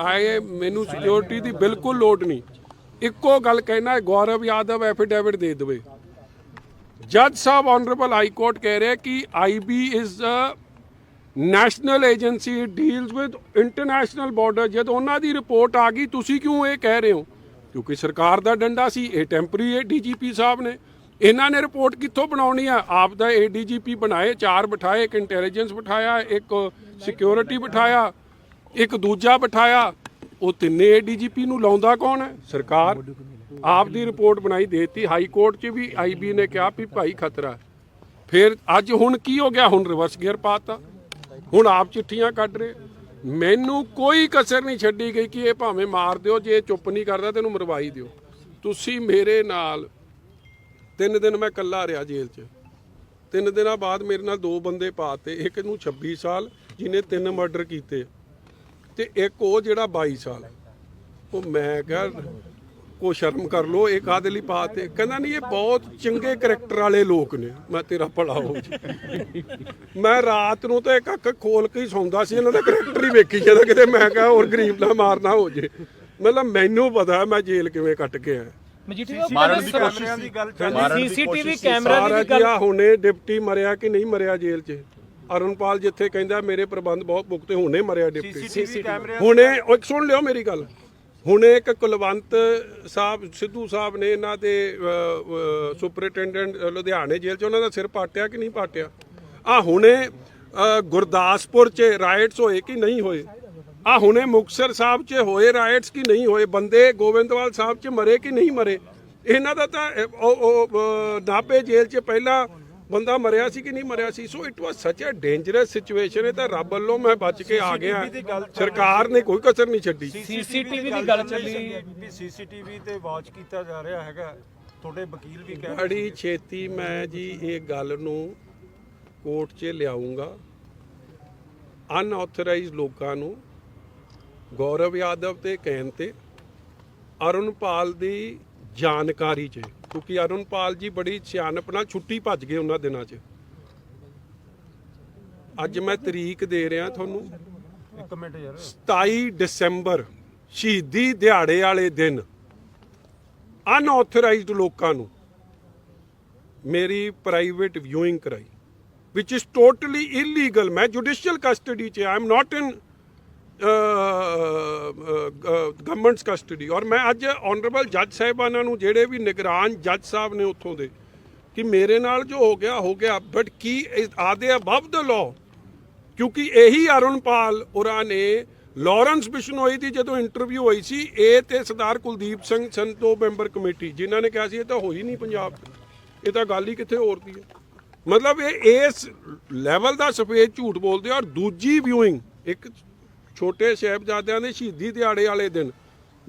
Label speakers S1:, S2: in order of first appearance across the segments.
S1: ਆਏ ਮੈਨੂੰ ਸਿਕਿਉਰਿਟੀ ਦੀ ਬਿਲਕੁਲ ਲੋੜ ਨਹੀਂ। ਇੱਕੋ ਗੱਲ ਕਹਿਣਾ ਹੈ, ਗੌਰਵ ਯਾਦਵ ਐਫੀਡੇਵਿਟ ਦੇ ਦੇਵੇ। ਜੱਜ ਸਾਹਿਬ ਆਨਰੇਬਲ ਹਾਈ ਕੋਰਟ ਕਹਿ ਰਿਹਾ ਕਿ IB is a national agency deals with international border ਜਦ ਉਹਨਾਂ ਦੀ ਰਿਪੋਰਟ ਆ ਗਈ, ਤੁਸੀਂ ਕਿਉਂ ਇਹ ਕਹਿ ਰਹੇ ਹੋ? ਕਿਉਂਕਿ ਸਰਕਾਰ ਦਾ ਡੰਡਾ ਸੀ, ਇਹ ਟੈਂਪਰਰੀ ਹੈ ਡੀਜੀਪੀ ਸਾਹਿਬ ਨੇ। ਇਹਨਾਂ ਨੇ ਰਿਪੋਰਟ ਕਿੱਥੋਂ ਬਣਾਉਣੀ ਆ? ਆਪ ਦਾ ਏਡੀਜੀਪੀ ਬਣਾਏ, ਚਾਰ ਬਿਠਾਏ, ਇੱਕ ਇੰਟੈਲੀਜੈਂਸ ਬਿਠਾਇਆ, ਇੱਕ ਸਿਕਿਉਰਿਟੀ ਬਿਠਾਇਆ। ਇੱਕ ਦੂਜਾ ਬਿਠਾਇਆ, ਉਹ ਤਿੰਨੇ ਏਡੀਜੀਪੀ ਨੂੰ ਲਾਉਂਦਾ ਕੌਣ ਹੈ? ਸਰਕਾਰ। ਆਪ ਦੀ ਰਿਪੋਰਟ ਬਣਾਈ ਦੇਤੀ। ਹਾਈ ਕੋਰਟ 'ਚ ਵੀ ਆਈਬੀ ਨੇ ਕਿਹਾ ਵੀ ਭਾਈ ਖਤਰਾ ਫਿਰ ਅੱਜ ਹੁਣ ਕੀ ਹੋ ਗਿਆ? ਹੁਣ ਰਿਵਰਸ ਗੇਅਰ ਪਾਤਾ। ਹੁਣ ਆਪ ਚਿੱਠੀਆਂ ਕੱਢ ਰਹੇ। ਮੈਨੂੰ ਕੋਈ ਕਸਰ ਨਹੀਂ ਛੱਡੀ ਗਈ ਕਿ ਇਹ ਭਾਵੇਂ ਮਾਰ ਦਿਓ, ਜੇ ਇਹ ਚੁੱਪ ਨਹੀਂ ਕਰਦਾ ਤੈਨੂੰ ਮਰਵਾਈ ਦਿਓ। ਤੁਸੀਂ ਮੇਰੇ ਨਾਲ ਤਿੰਨ ਦਿਨ ਮੈਂ ਇਕੱਲਾ ਰਿਹਾ ਜੇਲ੍ਹ 'ਚ। ਤਿੰਨ ਦਿਨਾਂ ਬਾਅਦ ਮੇਰੇ ਨਾਲ ਦੋ ਬੰਦੇ ਪਾਤੇ। ਇੱਕ ਨੂੰ 26 ਸਾਲ, ਜਿਹਨੇ ਤਿੰਨ ਮਰਡਰ ਕੀਤੇ। ਤੇ ਇੱਕ ਉਹ ਜਿਹੜਾ 22 ਸਾਲ ਉਹ ਮੈਂ ਕਿਹਾ ਕੋ ਸ਼ਰਮ ਕਰ ਲੋ ਇਹ ਕਾਦੇ ਲਈ ਪਾਤੇ ਕਹਿੰਦਾ ਨਹੀਂ ਇਹ ਬਹੁਤ ਚੰਗੇ ਕਰੈਕਟਰ ਵਾਲੇ ਲੋਕ ਨੇ। ਮੈਂ ਤੇਰਾ ਭਲਾ ਹੋ ਜੀ। ਮੈਂ ਰਾਤ ਨੂੰ ਤਾਂ ਇੱਕ ਅੱਖ ਖੋਲ ਕੇ ਹੀ ਸੌਂਦਾ ਸੀ ਇਹਨਾਂ ਦਾ ਕਰੈਕਟਰ ਹੀ ਵੇਖੀ ਜਾਂਦਾ ਕਿਤੇ ਮੈਂ ਕਿਹਾ ਹੋਰ ਗਰੀਬ ਨਾ ਮਾਰਨਾ ਹੋ ਜੇ। ਮਤਲਬ ਮੈਨੂੰ ਪਤਾ ਮੈਂ ਜੇਲ੍ਹ ਕਿਵੇਂ ਕੱਟ ਕੇ ਆਇਆ।
S2: ਮਜੀਠੀ
S3: ਮਾਰਨ ਦੀ ਕੋਸ਼ਿਸ਼
S4: ਦੀ ਗੱਲ
S2: ਸੀਸੀਟੀਵੀ ਕੈਮਰਾ ਦੀ ਗੱਲ
S1: ਆ ਹੁਣੇ ਡਿਪਟੀ ਮਰਿਆ ਕਿ ਨਹੀਂ ਮਰਿਆ ਜੇਲ੍ਹ 'ਚ? ਅਰੁਣਪਾਲ ਜਿੱਥੇ ਕਹਿੰਦਾ ਮੇਰੇ ਪ੍ਰਬੰਧ ਬਹੁਤ ਪੁਖਤੇ ਹੁਣੇ ਮਰਿਆ ਡਿਪਟੀ। ਹੁਣੇ ਇੱਕ ਸੁਣ ਲਿਓ ਮੇਰੀ ਗੱਲ। ਹੁਣੇ ਇੱਕ ਕੁਲਵੰਤ ਸਾਹਿਬ ਸਿੱਧੂ ਸਾਹਿਬ ਨੇ ਇਹਨਾਂ ਦੇ ਸੁਪਰਟੈਂਡੈਂਟ ਲੁਧਿਆਣੇ ਜੇਲ੍ਹ 'ਚ ਉਹਨਾਂ ਦਾ ਸਿਰ ਪਾਟਿਆ ਕਿ ਨਹੀਂ ਪਾਟਿਆ? ਆ ਹੁਣੇ ਗੁਰਦਾਸਪੁਰ 'ਚ ਰਾਈਟਸ ਹੋਏ ਕਿ ਨਹੀਂ ਹੋਏ? ਆ ਹੁਣੇ ਮੁਕਸਰ ਸਾਹਿਬ 'ਚ ਹੋਏ ਰਾਈਟਸ ਕਿ ਨਹੀਂ ਹੋਏ? ਬੰਦੇ ਗੋਬਿੰਦਵਾਲ ਸਾਹਿਬ 'ਚ ਮਰੇ ਕਿ ਨਹੀਂ ਮਰੇ? ਇਹਨਾਂ ਦਾ ਤਾਂ ਉਹ ਨਾਭੇ ਜੇਲ੍ਹ 'ਚ ਪਹਿਲਾ ਬੰਦਾ ਮਰਿਆ ਸੀ ਕਿ ਨਹੀਂ ਮਰਿਆ ਸੀ? ਸੋ ਇਟ ਵਾਸ ਸੱਚ ਅ ਡੇਂਜਰਸ ਸਿਚੁਏਸ਼ਨ ਹੈ ਤਾਂ ਰੱਬ ਵੱਲੋਂ ਮੈਂ ਬਚ ਕੇ ਆ ਗਿਆ। ਸਰਕਾਰ ਨੇ ਕੋਈ ਕਸਰ ਨਹੀਂ ਛੱਡੀ।
S2: ਸੀਸੀਟੀਵੀ ਦੀ ਗੱਲ ਚੱਲੀ
S4: ਵੀ ਸੀਸੀਟੀਵੀ ਤੇ ਵਾਚ ਕੀਤਾ ਜਾ ਰਿਹਾ ਹੈਗਾ। ਤੁਹਾਡੇ ਵਕੀਲ ਵੀ ਕਹਿ ਰਹੇ
S1: ਬੜੀ ਛੇਤੀ ਮੈਂ ਜੀ ਇਹ ਗੱਲ ਨੂੰ ਕੋਰਟ 'ਚ ਲਿਆਉਂਗਾ ਅਨਆਥੋਰਾਈਜ਼ਡ ਲੋਕਾਂ ਨੂੰ ਗੌਰਵ ਯਾਦਵ ਤੇ ਕਹਿਣ ਤੇ ਅਰੁਣਪਾਲ ਦੀ ਜਾਣਕਾਰੀ 'ਚ। ਕਿਉਂਕਿ ਅਰੁਣਪਾਲ ਜੀ ਬੜੀ ਸਿਆਣਪ ਨਾਲ ਛੁੱਟੀ ਭੱਜ ਗਏ ਉਹਨਾਂ ਦਿਨਾਂ 'ਚ। ਅੱਜ ਮੈਂ ਤਰੀਕ ਦੇ ਰਿਹਾ ਤੁਹਾਨੂੰ।
S4: ਇੱਕ ਮਿੰਟ ਯਾਰ।
S1: 27 ਦਸੰਬਰ ਸ਼ਹੀਦੀ ਦਿਹਾੜੇ ਵਾਲੇ ਦਿਨ। ਅਨਆਥੋਰਾਈਜ਼ਡ ਲੋਕਾਂ ਨੂੰ ਮੇਰੀ ਪ੍ਰਾਈਵੇਟ ਵਿਊਇੰਗ ਕਰਾਈ which is totally illegal ਮੈਂ ਜੁਡੀਸ਼ੀਅਲ ਕਸਟਡੀ 'ਚ I am not in government's custody ਔਰ ਮੈਂ ਅੱਜ ਆਨਰੇਬਲ ਜੱਜ ਸਾਹਿਬਾਨਾਂ ਨੂੰ, ਜਿਹੜੇ ਵੀ ਨਿਗਰਾਨ ਜੱਜ ਸਾਹਿਬ ਨੇ ਉੱਥੋਂ ਦੇ, ਕਿ ਮੇਰੇ ਨਾਲ ਜੋ ਹੋ ਗਿਆ ਹੋ ਗਿਆ ਬਟ ਕੀ ਆਦੇ ਅਬਵ ਦ ਲਾਅ ਕਿਉਂਕਿ ਇਹੀ ਅਰੁਣਪਾਲ ਹੋਰਾਂ ਨੇ ਲਾਰੈਂਸ ਬਿਸ਼ਨੋਈ ਦੀ ਜਦੋਂ ਇੰਟਰਵਿਊ ਹੋਈ ਸੀ, ਇਹ ਤੇ ਸਰਦਾਰ ਕੁਲਦੀਪ ਸਿੰਘ ਸਨ ਮੈਂਬਰ ਕਮੇਟੀ ਜਿਨ੍ਹਾਂ ਨੇ ਕਿਹਾ ਸੀ, ਇਹ ਤਾਂ ਹੋਈ ਨਹੀਂ ਪੰਜਾਬ 'ਚ। ਇਹ ਤਾਂ ਗੱਲ ਹੀ ਕਿੱਥੇ ਹੋਰ ਦੀ ਹੈ। ਮਤਲਬ ਇਹ ਇਸ ਲੈਵਲ ਦਾ ਸਫੇਦ ਝੂਠ ਬੋਲਦੇ ਔਰ ਦੂਜੀ ਵਿਊਇੰਗ ਇੱਕ ਛੋਟੇ ਸਾਹਿਬਜ਼ਾਦਿਆਂ ਦੇ ਸ਼ਹੀਦੀ ਦਿਹਾੜੇ ਵਾਲੇ ਦਿਨ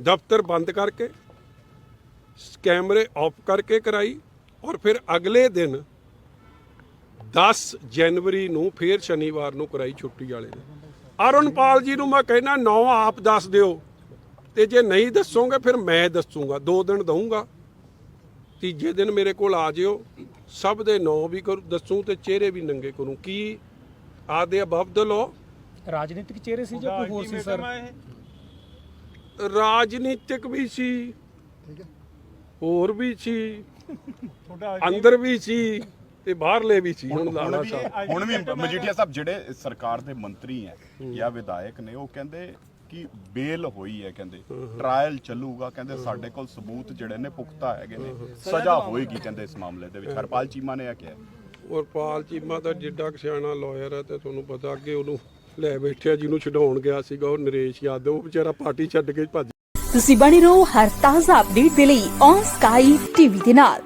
S1: ਦਫ਼ਤਰ ਬੰਦ ਕਰਕੇ, ਕੈਮਰੇ ਆਫ ਕਰਕੇ ਕਰਾਈ ਔਰ ਫਿਰ ਅਗਲੇ ਦਿਨ 10 ਜਨਵਰੀ ਨੂੰ ਫਿਰ ਸ਼ਨੀਵਾਰ ਨੂੰ ਕਰਾਈ ਛੁੱਟੀ ਵਾਲੇ ਦਿਨ। ਅਰੁਣਪਾਲ ਜੀ ਨੂੰ ਮੈਂ ਕਹਿਣਾ ਨੌ ਆਪ ਦੱਸ ਦਿਓ। ਤੇ ਜੇ ਨਹੀਂ ਦੱਸੋਗੇ ਫਿਰ ਮੈਂ ਦੱਸੂਗਾ, ਦੋ ਦਿਨ ਦਊਂਗਾ। ਤੀਜੇ ਦਿਨ ਮੇਰੇ ਕੋਲ ਆ ਜਿਓ। ਸਭ ਦੇ ਨੌ ਵੀ ਕਰੂ, ਦੱਸੂ ਤੇ ਚਿਹਰੇ ਵੀ ਨੰਗੇ ਕਰੂੰ। ਕੀ ਆਦੇ ਅਬਵ ਦ ਲਾਅ
S2: ਰਾਜਨੀਤਿਕ ਚਿਹਰੇ ਸੀ ਜਾਂ ਕੋਈ ਹੋਰ ਸੀ ਸਰ?
S1: ਰਾਜਨੀਤਿਕ ਵੀ ਸੀ। ਹੋਰ ਵੀ ਸੀ।
S4: ਤੁਹਾਡਾ
S1: ਅੰਦਰ ਵੀ ਸੀ ਤੇ ਬਾਹਰਲੇ ਵੀ ਸੀ। ਹੁਣ
S3: ਵੀ
S1: ਸਾਹਿਬ।
S3: ਹੁਣ ਵੀ ਮਜੀਠੀਆ ਸਾਹਿਬ ਜਿਹੜੇ ਸਰਕਾਰ ਦੇ ਮੰਤਰੀ ਹੈ ਜਾਂ ਵਿਧਾਇਕ ਨੇ ਉਹ ਕਹਿੰਦੇ ਕਿ ਬੇਲ ਹੋਈ ਹੈ ਕਹਿੰਦੇ। ਟ੍ਰਾਇਲ ਚੱਲੂਗਾ ਕਹਿੰਦੇ ਸਾਡੇ ਕੋਲ ਸਬੂਤ ਜਿਹੜੇ ਨੇ ਪੁਖਤਾ ਹੈਗੇ ਨੇ। ਸਜ਼ਾ ਹੋਏਗੀ ਕਹਿੰਦੇ ਇਸ ਮਾਮਲੇ ਦੇ ਵਿੱਚ। ਹਰਪਾਲ ਚੀਮਾ ਨੇ ਇਹ ਕਿਹਾ।
S1: ਔਰ ਪਾਲ ਚੀਮਾ ਦਾ ਜਿੱਡਾ ਕੁ ਸਿਆਣਾ ਲਾਇਰ ਹੈ ਤੇ ਤੁਹਾਨੂੰ ਪਤਾ ਅੱਗੇ ਉਹਨੂੰ ਲੈ ਬੈਠਿਆ ਜਿਹਨੂੰ ਛਡਾਉਣ ਗਿਆ ਸੀਗਾ ਉਹ ਨਰੇਸ਼ ਯਾਦਵ, ਉਹ ਵਿਚਾਰਾ ਪਾਰਟੀ ਛੱਡ ਕੇ ਭੱਜ
S5: ਤੁਸੀਂ ਬਣੇ ਰਹੋ ਹਰ ਤਾਜ਼ਾ ਅਪਡੇਟ ਦੇ ਲਈ ਔਨ ਸਕਾਈ ਟੀਵੀ ਦੇ ਨਾਲ।